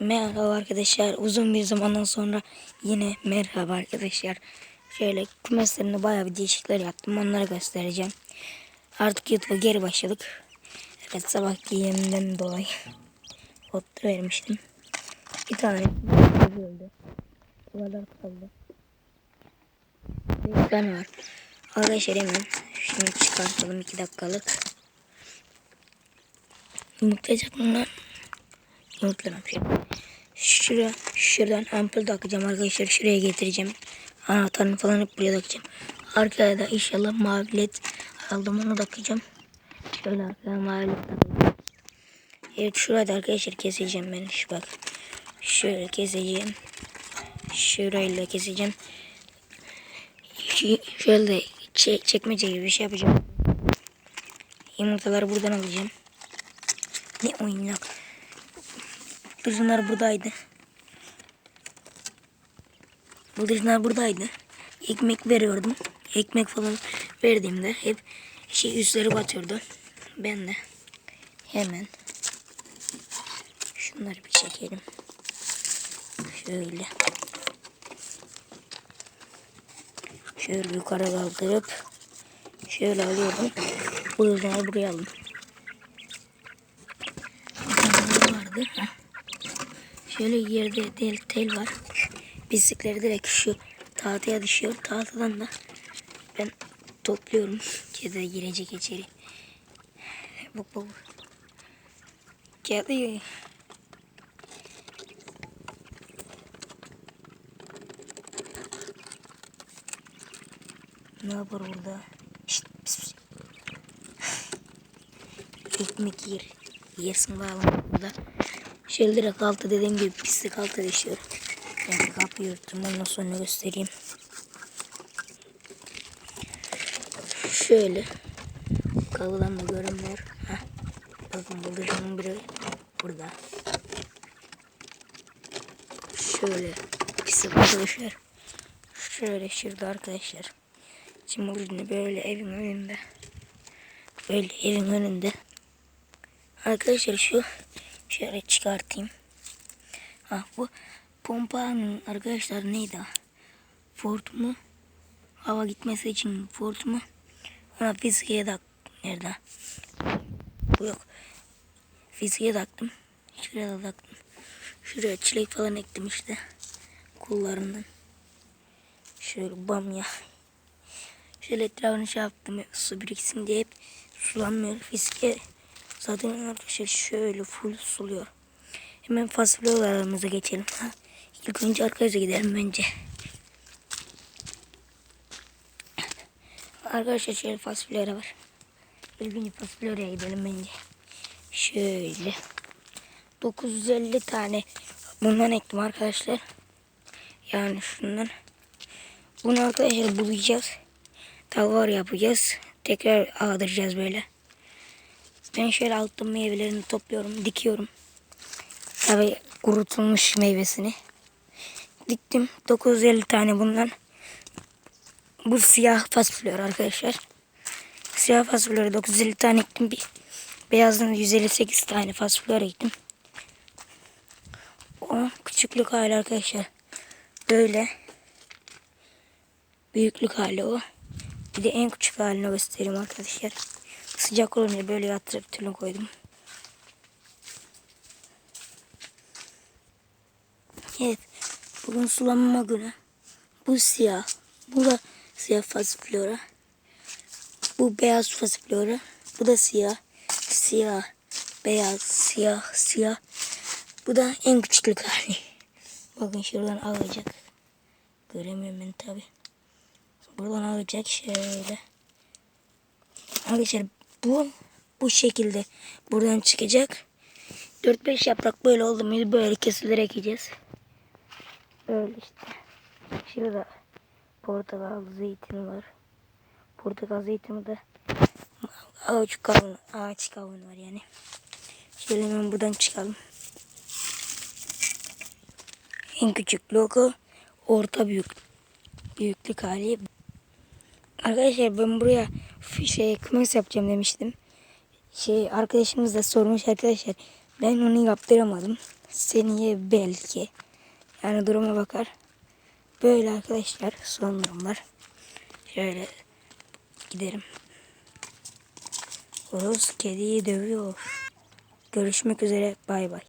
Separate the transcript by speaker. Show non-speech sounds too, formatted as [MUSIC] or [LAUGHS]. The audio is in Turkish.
Speaker 1: Merhaba arkadaşlar. Uzun bir zamandan sonra yine merhaba arkadaşlar. Şöyle kümeslerinde bayağı bir değişiklikler yaptım. Onları göstereceğim. Artık YouTube'a geri başladık. Evet sabah yemden dolayı [LAUGHS] ot vermiştim. Bir tane öldü. Bu kaldı. Bir tane var. Arkadaşlar hemen şunu çıkartalım 2 dakikalık. Yumurtlayacak mı lan? Yumurtlamış. Şuraya, şuradan ampul takacağım arkadaşlar. Şuraya getireceğim. Anahtarını falan hep buraya takacağım. Arkaya da inşallah mavi led aldım onu takacağım. Şöyle arkaya mavi led takacağım. Evet şurada arkadaşlar keseceğim ben. Şu bak. Şöyle keseceğim. Şurayla keseceğim. Ş- Şöyle çe çekmece gibi bir şey yapacağım. Yumurtaları buradan alacağım. Ne oynak. Bıldırcınlar buradaydı. Bıldırcınlar buradaydı. Ekmek veriyordum. Ekmek falan verdiğimde hep şey üstleri batıyordu. Ben de hemen şunları bir çekelim. Şöyle. Şöyle yukarı kaldırıp şöyle alıyorum. Bıldırcınları buraya aldım. Vardı? Heh. Şöyle yerde tel, tel var. Bisikleri direkt şu tahtaya düşüyor. Tahtadan da ben topluyorum. Kedi girecek içeri. Bak bak. Kedi. Ne yapar orada? Şşt, pis, pis. Ekmek yer. Yersin bağlam burada. Şöyle direkt altı dediğim gibi pislik altı düşüyor. Yani kapıyı örttüm. Ondan sonra göstereyim. Şöyle. Kalıdan da görünmüyor. Heh. Bakın bıldırcının biri burada. Şöyle. Pislik düşüyor. Şöyle şurada arkadaşlar. Şimdi bıldırcını böyle evin önünde. Böyle evin önünde. Arkadaşlar şu şöyle çıkartayım. Ha bu pompanın arkadaşlar neydi? Fortumu hava gitmesi için fortumu ona fiziğe tak nerede? Bu yok. Fiziğe taktım. Şuraya da taktım. Şuraya çilek falan ektim işte. Kullarından. Şöyle bamya. Şöyle etrafını şey yaptım. Su biriksin diye hep sulanmıyor. Fiziğe Zaten arkadaşlar şöyle full suluyor. Hemen fasulyelerimize geçelim. İlk önce arkadaşa gidelim bence. Arkadaşlar şöyle fasulyeler var. İlk önce fasulyelere gidelim bence. Şöyle. 950 tane bundan ektim arkadaşlar. Yani şundan. Bunu arkadaşlar bulayacağız. Tavar yapacağız. Tekrar ağdıracağız böyle. Ben şöyle altın meyvelerini topluyorum, dikiyorum. Tabi kurutulmuş meyvesini. Diktim 950 tane bundan. Bu siyah fasulye arkadaşlar. Siyah fasulyeleri 950 tane ektim. Bir beyazdan 158 tane fasulye ektim. O küçüklük hali arkadaşlar. Böyle. Büyüklük hali o. Bir de en küçük halini göstereyim arkadaşlar. Sıcak olunca böyle yatırıp tülün koydum. Evet. Bugün sulanma günü. Bu siyah. Bu da siyah fasiflora. Bu beyaz fasiflora. Bu da siyah. Siyah. Beyaz. Siyah. Siyah. Bu da en küçüklük hali. Bakın şuradan alacak. Göremiyorum ben tabi. Buradan alacak şöyle. Arkadaşlar bu bu şekilde buradan çıkacak. 4-5 yaprak böyle oldu muydu böyle kesilir ekeceğiz. Öyle işte. Şurada portakal zeytin var. Portakal zeytini de ağaç kavun, ağaç kavun var yani. Şöyle hemen buradan çıkalım. En küçük logo orta büyük büyüklük hali. Arkadaşlar ben buraya şey kımes yapacağım demiştim. Şey arkadaşımız da sormuş arkadaşlar. Ben onu yaptıramadım. Seneye belki. Yani duruma bakar. Böyle arkadaşlar son durumlar. Şöyle giderim. Horoz kediyi dövüyor. Görüşmek üzere. Bay bay.